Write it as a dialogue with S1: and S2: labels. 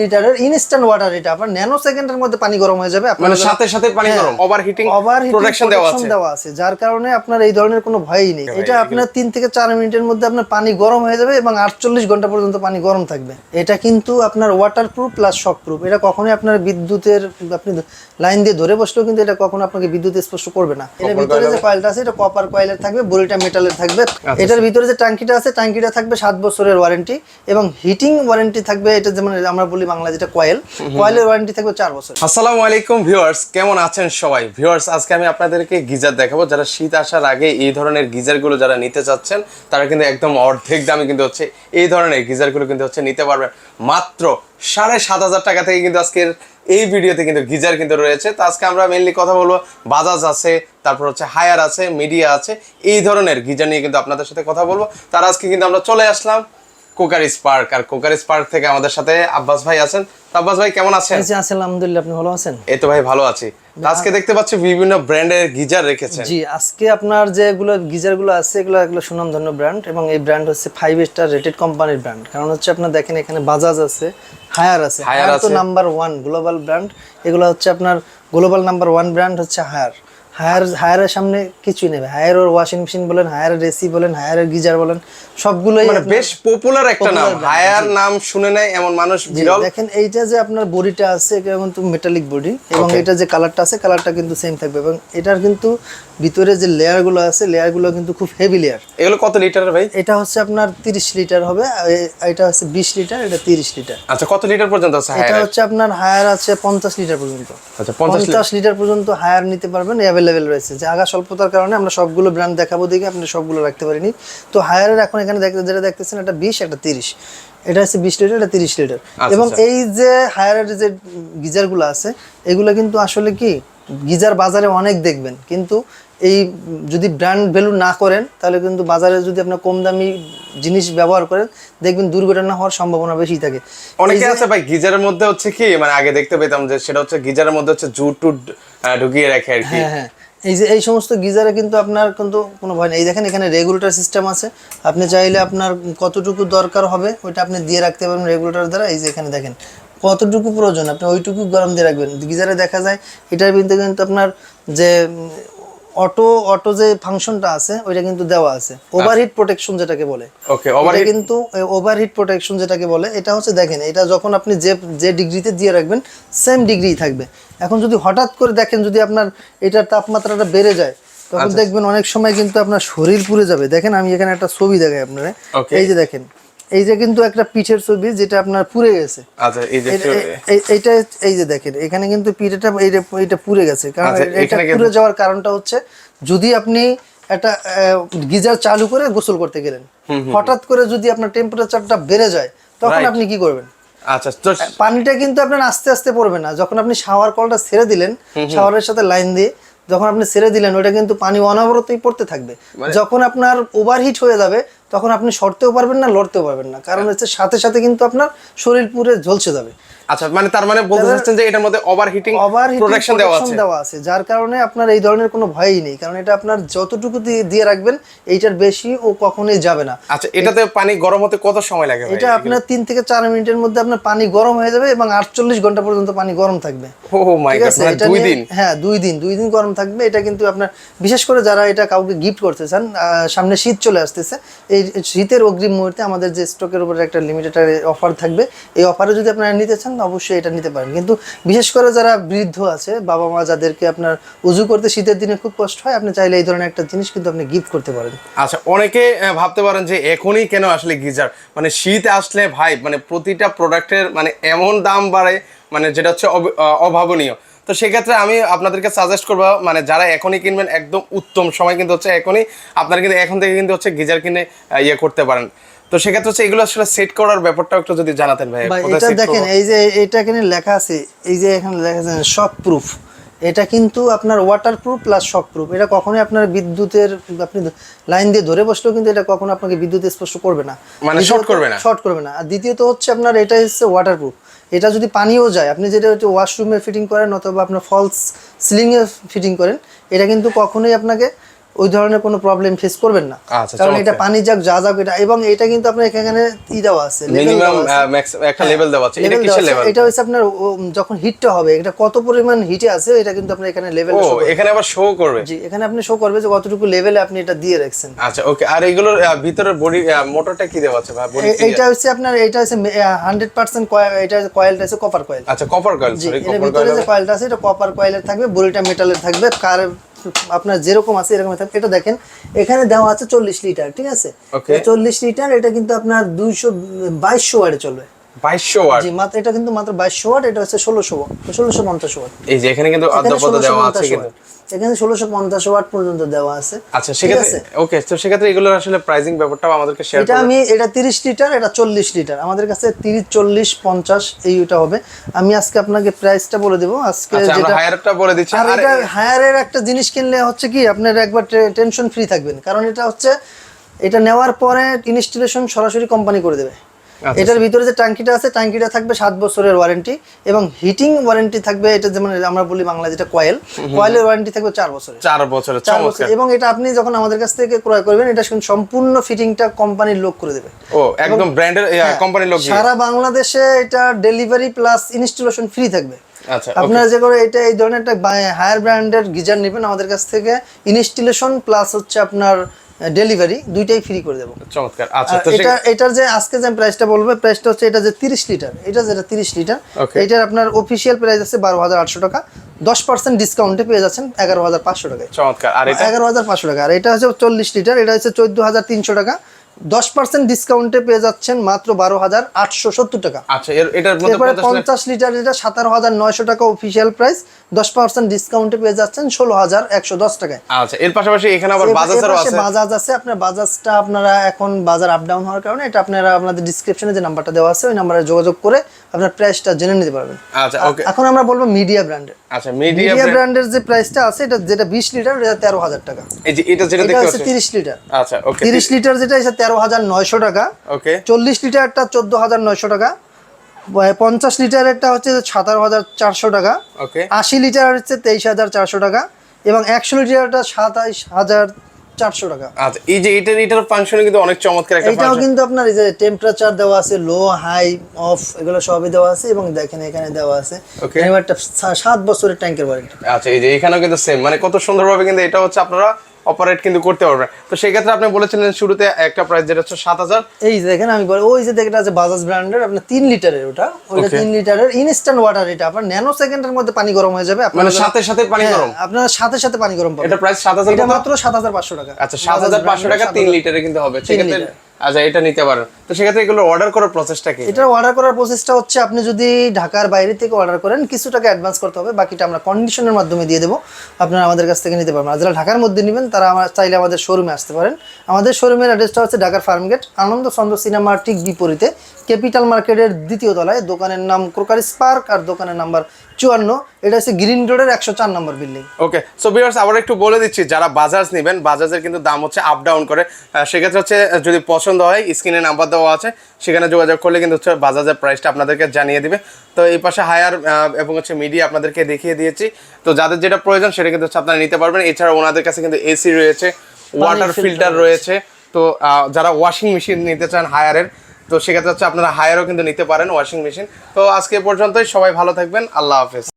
S1: লিটারের instant water এটা। আপনার ন্যানো সেকেন্ডের মধ্যে পানি গরম হয়ে যাবে
S2: মানে সাথে সাথে পানি
S1: হ্যাঁ।
S2: গরম ওভারহিটিং প্রোটেকশন দেওয়া আছে।
S1: দেওয়া আছে যার কারণে আপনার এই ধরনের কোনো ভয়ই নেই। এটা আপনার থেকে মিনিটের মধ্যে আপনার পানি গরম হয়ে যাবে এবং আটচল্লিশ ঘণ্টা পর্যন্ত পানি গরম থাকবে। এটা কিন্তু আপনার ওয়াটার প্রুফ প্লাস এটা কখনোই আপনার বিদ্যুতের আপনি লাইন দিয়ে ধরে বসলেও কিন্তু এটা কখনো আপনাকে বিদ্যুৎ স্পর্শ করবে না। এর ভিতরে যে কয়েলটা আছে এটা কপার কয়েলের থাকবে বডিটা মেটালের থাকবে।
S2: আচ্ছা,
S1: এটার ভিতরে যে ট্যাঙ্কিটা আছে ট্যাঙ্কিটা থাকবে সাত বছরের ওয়ারেন্টি এবং হিটিং ওয়ারেন্টি থাকবে এটা যেমন আমরা বলি বাংলা যেটা কয়েল, কয়েলের ওয়ারেন্টি থাকবে চার বছর
S2: আসসালামু আলাইকুম ভিউয়ার্স, কেমন আছেন সবাই? ভিউয়ার্স, আজকে আমি আপনাদেরকে গিজার দেখাবো। যারা শীত আসার আগে এই ধরনের গিজারগুলো যারা নিতে চাচ্ছেন, তারা কিন্তু একদম অর্ধেক দামে কিন্তু হচ্ছে এই ধরনের গিজারগুলো কিন্তু হচ্ছে নিতে পারবেন। মাত্র সাড়ে সাত হাজার টাকা থেকে কিন্তু আজকের এই ভিডিওতে কিন্তু গিজার কিন্তু রয়েছে। তো আজকে আমরা মেনলি কথা বলব, বাজাজ আছে, তারপর হচ্ছে হায়ার আছে, মিডিয়া আছে, এই ধরনের গিজার নিয়ে কিন্তু আপনাদের সাথে কথা বলব। তার আজকে কিন্তু আমরা চলে আসলাম কোকার স্পার্ক আর কোকার স্পার্ক থেকে আমাদের সাথে আব্বাস ভাই আছেন। আব্বাস ভাই কেমন আছেন?
S1: যে আছেন আলহামদুলিল্লাহ আপনি ভালো আছেন?
S2: এই তো ভাই ভালো আছি। আজকে দেখতে পাচ্ছি বিভিন্ন ব্র্যান্ডের গিজার রেখেছেন।
S1: জি আজকে আপনার যেগুলো গিজারগুলো আছে এগুলো এগুলো সুনামধন্য ব্র্যান্ড এবং এই ব্র্যান্ড হচ্ছে ফাইভ স্টার রেটেড কোম্পানির ব্র্যান্ড। কারণ হচ্ছে আপনার দেখেন এখানে বাজাজ আছে হায়ার আছে
S2: হায়ার
S1: তো
S2: আছে।
S1: Number one global brand. এগুলো হচ্ছে আপনার গ্লোবাল নাম্বার ওয়ান ব্র্যান্ড হচ্ছে হায়ার। হায়ার হায়ারের সামনে কিছুই নেবে হায়ার ওর ওয়াশিং মেশিন বলেন হায়ারের এসি বলেন হায়ারের গিজার বলেন সবগুলোই
S2: মানে বেশ পপুলার একটা নাম। হায়ার নাম শুনে নাই এমন মানুষ বিরল।
S1: দেখেন এইটা যে আপনার বডিটা আছে এটা কিন্তু মেটালিক বডি এবং এটা যে কালারটা আছে কালারটা কিন্তু সেম থাকবে। এবং এটার কিন্তু ভিতরে যে লেয়ারগুলো আছে লেয়ারগুলো কিন্তু খুব হেভি লেয়ার
S2: এগুলো কত লিটার ভাই?
S1: এটা হচ্ছে আপনার তিরিশ লিটার হবে এটা হচ্ছে বিশ লিটার এটা তিরিশ লিটার
S2: আচ্ছা কত লিটার পর্যন্ত আছে
S1: এটা হচ্ছে আপনার হায়ার আছে পঞ্চাশ লিটার পর্যন্ত।
S2: আচ্ছা পঞ্চাশ লিটার
S1: পঞ্চাশ লিটার পর্যন্ত হায়ার নিতে পারবেন অ্যাভেলেবেল রয়েছে। যে আগা স্বল্পতার কারণে আমরা সবগুলো ব্র্যান্ড দেখাবো দেখে আপনি সবগুলো রাখতে পারিনি। তো হায়ারের এখন এখানে দেখতে যেটা দেখতেছেন এটা বিশ একটা তিরিশ। এটা হচ্ছে বিশ লিটার এটা তিরিশ লিটার এবং
S2: আচ্ছা।
S1: এই যে হায়ারের যে গিজারগুলো আছে এগুলো কিন্তু আসলে কি গিজার বাজারে অনেক দেখবেন। কিন্তু এই যদি ব্র্যান্ড ভ্যালু না করেন তাহলে কিন্তু বাজারে যদি আপনার কম দামি জিনিস ব্যবহার করেন দেখবেন দুর্ঘটনা হওয়ার সম্ভাবনা বেশি থাকে।
S2: অনেকে আছে ভাই গিজারের মধ্যে হচ্ছে কি মানে আগে দেখতে পেতাম যে সেটা হচ্ছে গিজারের মধ্যে হচ্ছে জুট টুট ঢুকিয়ে রাখে আর কি।
S1: হ্যাঁ হ্যাঁ। এই যে, এই সমস্ত গিজারে কিন্তু আপনার কিন্তু কোনো ভয় নেই। এই দেখেন, এখানে রেগুলেটর সিস্টেম আছে। আপনি চাইলে আপনার কতটুকু দরকার হবে, ওইটা আপনি দিয়ে রাখতে পারবেন রেগুলেটর দ্বারা। এই যে, এখানে দেখেন, কতটুকু প্রয়োজন? আপনি ওইটুকু গরম দিয়ে রাখবেন। গিজারে দেখা যায়, এটার কিন্তু কিন্তু আপনার যে অটো অটো যে ফাংশনটা আছে ওইটা কিন্তু দেওয়া আছে। ওভারহিট প্রোটেকশন যেটাকে বলে।
S2: ওকে
S1: এটা
S2: ওভার
S1: কিন্তু ওভারহিট প্রোটেকশন যেটাকে বলে এটা হচ্ছে দেখেন এটা যখন আপনি যে যে ডিগ্রিতে দিয়ে রাখবেন সেম ডিগ্রি থাকবে। এখন যদি হঠাৎ করে দেখেন যদি আপনার এটার তাপমাত্রাটা বেড়ে যায় তখন
S2: আচ্ছা।
S1: দেখবেন অনেক সময় কিন্তু আপনার শরীর পুড়ে যাবে। দেখেন আমি এখানে একটা ছবি দেখাই আপনারা। এই যে দেখেন এই যে কিন্তু একটা পিঠের ছবি যেটা আপনার পুড়ে গেছে।
S2: আচ্ছা এই যে
S1: এটা- এইটা এই যে দেখেন এখানে কিন্তু পিঠেটা এইটা এটা পুড়ে গেছে। কারণ
S2: আচ্ছা,
S1: এটা পুড়ে যাওয়ার কারণটা হচ্ছে যদি আপনি একটা গিজার চালু করে গোসল করতে গেলেন হঠাৎ করে যদি আপনার টেম্পারেচারটা বেড়ে যায় তখন আপনি কি করবেন?
S2: আচ্ছা
S1: পানিটা কিন্তু আপনার আস্তে আস্তে পড়বে না। যখন আপনি শাওয়ার কলটা ছেড়ে দিলেন শাওয়ারের সাথে লাইন দিয়ে যখন আপনি ছেড়ে দিলেন ওটা কিন্তু পানি অনবরতই পড়তে থাকবে।
S2: মানে
S1: যখন আপনার ওভারহিট হয়ে যাবে তখন আপনি সরতেও পারবেন না লড়তেও পারবেন না। কারণ হচ্ছে সাথে সাথে কিন্তু আপনার শরীর পুরে ঝলসে যাবে।
S2: আচ্ছা মানে তার মানে বলতে চাচ্ছেন যে এটার মধ্যে প্রোটেকশন দেওয়া আছে।
S1: দেওয়া আছে যার কারণে আপনার এই ধরনের কোনো ভয়ই নেই কারণ এটা আপনার যতটুকু দিয়ে- রাখবেন এইটার বেশি ও কখনোই যাবে না।
S2: আচ্ছা এটাতে পানি গরম হতে কত সময় লাগে
S1: এটা আপনার তিন থেকে চার মিনিটের মধ্যে আপনার পানি গরম হয়ে যাবে এবং আটচল্লিশ ঘণ্টা পর্যন্ত পানি গরম থাকবে।
S2: ও মাই গড মানে দুই দিন?
S1: হ্যাঁ দুই দিন দুই দিন গরম থাকবে। এটা কিন্তু আপনার বিশেষ করে যারা এটা কাউকে গিফট করতে চান সামনে শীত চলে আসতেছে এই শীতের অগ্রিম মুহূর্তে আমাদের যে স্টকের উপরে একটা লিমিটেড অফার থাকবে এই অফারে যদি আপনারা নিতে চান অবশ্যই এটা নিতে পারেন। কিন্তু বিশেষ করে যারা বৃদ্ধ আছে বাবা মা যাদেরকে আপনার উজু করতে শীতের দিনে খুব কষ্ট হয়, আপনি চাইলে এই ধরনের একটা জিনিস কিন্তু আপনি গিফট করতে পারেন।
S2: আচ্ছা অনেকে ভাবতে পারেন যে এখনই কেন আসলে গিজার? মানে শীত আসলে ভাই মানে প্রতিটা প্রোডাক্টের মানে এমন দাম বাড়ে মানে যেটা হচ্ছে অভাবনীয়। তো সেক্ষেত্রে আমি আপনাদেরকে সাজেস্ট করব মানে যারা এখনই কিনবেন, একদম উত্তম সময় কিন্তু হচ্ছে এখনই, আপনারা কিন্তু এখন থেকে কিন্তু হচ্ছে গিজার কিনে ইয়ে করতে পারেন। তো সেক্ষেত্রে হচ্ছে এগুলো আসলে সেট করার ব্যাপারটা একটু যদি জানাতেন ভাই
S1: এটা দেখেন এই যে এটা এখানে লেখা আছে এই যে এখানে লেখা আছে শক প্রুফ এটা কিন্তু আপনার waterproof plus shockproof এটা কখনোই আপনার বিদ্যুতের আপনি লাইন দিয়ে ধরে বসলেও কিন্তু এটা কখনো আপনাকে বিদ্যুৎ স্পর্শ করবে না।
S2: মানে short করবে না?
S1: শর্ট করবে না। আর দ্বিতীয়ত হচ্ছে আপনার এটা হচ্ছে ওয়াটার প্রুফ এটা যদি পানিও যায় আপনি যেটা হচ্ছে ওয়াশরুমে ফিটিং করেন অথবা আপনার ফলস সিলিংয়ে ফিটিং করেন এটা কিন্তু কখনোই আপনাকে ওই ধরনের কোনো প্রবলেম ফেস করবেন না।
S2: আচ্ছা,
S1: কারণ এটা পানি যাক যা যাক এটা এবং এটা কিন্তু আপনার এখানে ই দেওয়া আছে
S2: মিনিমাম একটা লেভেল দেওয়া আছে। এটা কিসের লেভেল
S1: এটা হচ্ছে আপনার যখন হিটটা হবে এটা কত পরিমাণ হিটে আছে এটা কিন্তু আপনার এখানে লেভেল
S2: ও এখানে আবার শো করবে?
S1: জি এখানে আপনি শো করবে যে কতটুকু লেভেলে আপনি এটা দিয়ে রাখছেন।
S2: আচ্ছা ওকে আর এগুলোর ভিতরের বডি মোটরটা কি দেওয়া আছে? ভাই বডি
S1: এ- এইটা হচ্ছে আপনার এটা হচ্ছে হান্ড্রেড পার্সেন্ট এটা কয়েলটা আছে কপার কয়েল
S2: আচ্ছা কপার কয়েল
S1: জি
S2: সরি
S1: এর
S2: কপার
S1: ভিতরে
S2: কয়েল
S1: যে কয়েলটা আছে এটা কপার কয়েলের থাকবে বডিটা মেটালের থাকবে কার আপনার যেরকম আছে এরকম থাকবে। এটা দেখেন এখানে দেওয়া আছে চল্লিশ লিটার ঠিক আছে. চল্লিশ লিটার এটা কিন্তু আপনার দুইশো বাইশশো ওয়ার্ডে চলবে।
S2: বাইশশো ওয়াট।
S1: জি মাত্র এটা কিন্তু মাত্র বাইশশো ওয়াট এটা হচ্ছে ষোলোশো ষোলোশো পঞ্চাশ ওয়াট।
S2: এই যে এখানে কিন্তু
S1: এখানে
S2: অর্ধপদ
S1: ষোলোশো
S2: দেওয়া আছে
S1: পঞ্চাশ
S2: কিন্তু।
S1: এখানে ষোলোশো পঞ্চাশ ওয়াট পর্যন্ত দেওয়া আছে।
S2: আচ্ছা সেক্ষেত্রে ওকে তো সেক্ষেত্রে এগুলোর আসলে প্রাইসিং ব্যাপারটাও আমাদেরকে শেয়ার
S1: এটা আমি এটা তিরিশ লিটার এটা চল্লিশ লিটার। আমাদের কাছে তিরিশ চল্লিশ পঞ্চাশ এইটা হবে। আমি আজকে আপনাকে প্রাইসটা বলে দেবো। আজকে
S2: আচ্ছা
S1: যেটা
S2: হায়ারটা বলে দিচ্ছি।
S1: আর
S2: আর
S1: এটা হায়ারের একটা জিনিস কিনলে হচ্ছে কি আপনার একবার টেনশন ফ্রি থাকবেন। কারণ এটা হচ্ছে এটা নেওয়ার পরে ইনস্টলেশন সরাসরি কোম্পানি করে দেবে।
S2: আচ্ছা,
S1: এটার ভিতরে যে ট্যাঙ্কিটা আছে ট্যাঙ্কিটা থাকবে সাত বছরের ওয়ারেন্টি এবং হিটিং ওয়ারেন্টি থাকবে এটা যেমন আমরা বলি বাংলা যেটা কয়েল কয়েলের ওয়ারেন্টি থাকবে চার বছরের।
S2: চার বছরের
S1: চার বছর এবং এটা আপনি যখন আমাদের কাছ থেকে ক্রয় করবেন এটা সম্পূর্ণ ফিটিংটা কোম্পানির লোক করে দেবে।
S2: ও একদম ব্র্যান্ডের কোম্পানির লোক
S1: সারা বাংলাদেশে এটা ডেলিভারি প্লাস ইনস্টলেশন ফ্রি থাকবে।
S2: আচ্ছা
S1: আপনারা যে করে এটা এই ধরনের একটা হায়ার ব্র্যান্ডের গিজার নেবেন আমাদের কাছ থেকে। ইনস্টলেশন প্লাস হচ্ছে আপনার ডেলিভারি দুইটাই ফ্রি করে দেবো।
S2: চমৎকার। আচ্ছা
S1: এটা এটার যে আজকে যে প্রাইসটা বলব প্রাইসটা হচ্ছে এটা যে তিরিশ লিটার এটা যেটা তিরিশ লিটার
S2: Okay.
S1: এটার আপনার অফিসিয়াল প্রাইস আছে বারো হাজার আটশো টাকা। দশ পার্সেন্ট ডিসকাউন্টে পেয়ে যাচ্ছেন এগারো হাজার পাঁচশো টাকায়।
S2: চমৎকার। আর এটা
S1: এগারো হাজার পাঁচশো টাকা। আর এটা হচ্ছে চল্লিশ লিটার এটা হচ্ছে চোদ্দ হাজার তিনশো টাকা। দশ পার্সেন্ট ডিসকাউন্টে পেয়ে যাচ্ছেন মাত্র বারো হাজার আটশো সত্তর টাকা।
S2: আচ্ছা এটার
S1: এরপরে পঞ্চাশ লিটার সাতারো হাজার নয়শো টাকা অফিসিয়াল প্রাইস দশ পার্সেন্ট ডিসকাউন্টে পেয়ে যাচ্ছেন ষোলো হাজার একশো দশ টাকায়।
S2: আচ্ছা এর পাশাপাশি এখানে আবার আছে।
S1: বাজাজ আছে আপনার বাজাজটা আপনারা এখন বাজার আপ ডাউন হওয়ার কারণে এটা আপনারা আপনাদের ডিসক্রিপশনে যে নাম্বারটা দেওয়া আছে ওই নাম্বারে যোগাযোগ করে আপনার প্রাইসটা জেনে নিতে পারবেন।
S2: আচ্ছা ওকে
S1: এখন আমরা বলব মিডিয়া ব্র্যান্ডের
S2: আচ্ছা মিডিয়া
S1: ব্র্যান্ডের যে প্রাইসটা আছে এটা যেটা বিশ লিটার এটা তেরো হাজার টাকা।
S2: এই যে এটা যেটা দেখতে
S1: হচ্ছে তিরিশ লিটার
S2: আচ্ছা ওকে
S1: তিরিশ লিটার যেটা এটা তেরো হাজার নয়শো টাকা।
S2: ওকে
S1: চল্লিশ লিটারটা চোদ্দ হাজার নয়শো টাকা। পঞ্চাশ লিটারেরটা হচ্ছে সতেরো হাজার চারশো টাকা।
S2: ওকে
S1: আশি লিটার হচ্ছে তেইশ হাজার চারশো টাকা এবং একশো লিটারটা সাতাইশ হাজার চারশো টাকা।
S2: আচ্ছা এই যে এটার এটার ফাংশনে কিন্তু অনেক চমৎকার একটা
S1: এইটাও কিন্তু আপনার এই যে টেম্পারেচার দেওয়া আছে লো হাই অফ এগুলো সবই দেওয়া আছে এবং দেখেন এখানে দেওয়া আছে. একটা সাত বছরের ট্যাঙ্কের ওয়ারেন্টি
S2: আচ্ছা এই যে এখানেও কিন্তু সেম মানে কত সুন্দরভাবে কিন্তু এটা হচ্ছে আপনারা অপারেট কিন্তু করতে পারবেন তো সেই ক্ষেত্রে আপনি বলেছিলেন শুরুতে একটা প্রাইস যেটা হচ্ছে সাত হাজার।
S1: এই যে দেখেন আমি বলি ওই যে দেখেন আছে বাজাজ ব্র্যান্ডের আপনার তিন লিটারের ওটা। ওইটা. তিন লিটারের ইনস্ট্যান্ট ওয়াটার এটা। আপনার ন্যানো সেকেন্ডের মধ্যে পানি গরম হয়ে যাবে।
S2: আপনার সাথে সাথে পানি
S1: হ্যাঁ,
S2: গরম?
S1: আপনার সাথে সাথে পানি গরম পাবেন।
S2: এটা প্রাইস সাত হাজার
S1: এটা মাত্র সাত হাজার পাঁচশো টাকা।
S2: আচ্ছা সাত হাজার পাঁচশো টাকা তিন লিটারে কিন্তু হবে। সেক্ষেত্রে। আচ্ছা এটা নিতে পারেন। তো সেক্ষেত্রে এগুলো অর্ডার করার প্রসেসটা কি?
S1: এটা অর্ডার করার প্রসেসটা হচ্ছে আপনি যদি ঢাকার বাইরে থেকে অর্ডার করেন কিছু টাকা অ্যাডভান্স করতে হবে বাকিটা আমরা কন্ডিশনের মাধ্যমে দিয়ে দেবো। আপনারা আমাদের কাছ থেকে নিতে পারবেন। আর যারা ঢাকার মধ্যে নেবেন তারা আমার চাইলে আমাদের শোরুমে আসতে পারেন। আমাদের শোরুমের অ্যাড্রেসটা হচ্ছে ঢাকার ফার্মগেট আনন্দ চন্দ্র সিনেমার ঠিক বিপরীতে ক্যাপিটাল মার্কেটের দ্বিতীয় তলায় দোকানের নাম ক্রোকারিস পার্ক আর দোকানের নাম্বার চুয়ান্ন। এটা হচ্ছে গ্রিন রোডের একশো চার নম্বর বিল্ডিং
S2: ওকে সো ভিউয়ার্স আবার একটু বলে দিচ্ছি যারা বাজাজ নেবেন বাজাজের কিন্তু দাম হচ্ছে আপ ডাউন করে। সেক্ষেত্রে হচ্ছে যদি পছন্দ হয় স্ক্রিনে নাম্বার দেওয়া আছে সেখানে যোগাযোগ করলে কিন্তু হচ্ছে বাজাজের প্রাইসটা আপনাদেরকে জানিয়ে দিবে। তো এই পাশে হায়ার এবং হচ্ছে মিডিয়া আপনাদেরকে দেখিয়ে দিয়েছি। তো যাদের যেটা প্রয়োজন সেটা কিন্তু হচ্ছে আপনারা নিতে পারবেন। এছাড়া ওনাদের কাছে কিন্তু এসি রয়েছে ওয়াটার ফিল্টার রয়েছে। তো যারা ওয়াশিং মেশিন নিতে চান হায়ারের তো সেক্ষেত্রে হচ্ছে আপনারা হায়ারও কিন্তু নিতে পারেন ওয়াশিং মেশিন তো আজকে পর্যন্তই সবাই ভালো থাকবেন আল্লাহ হাফেজ।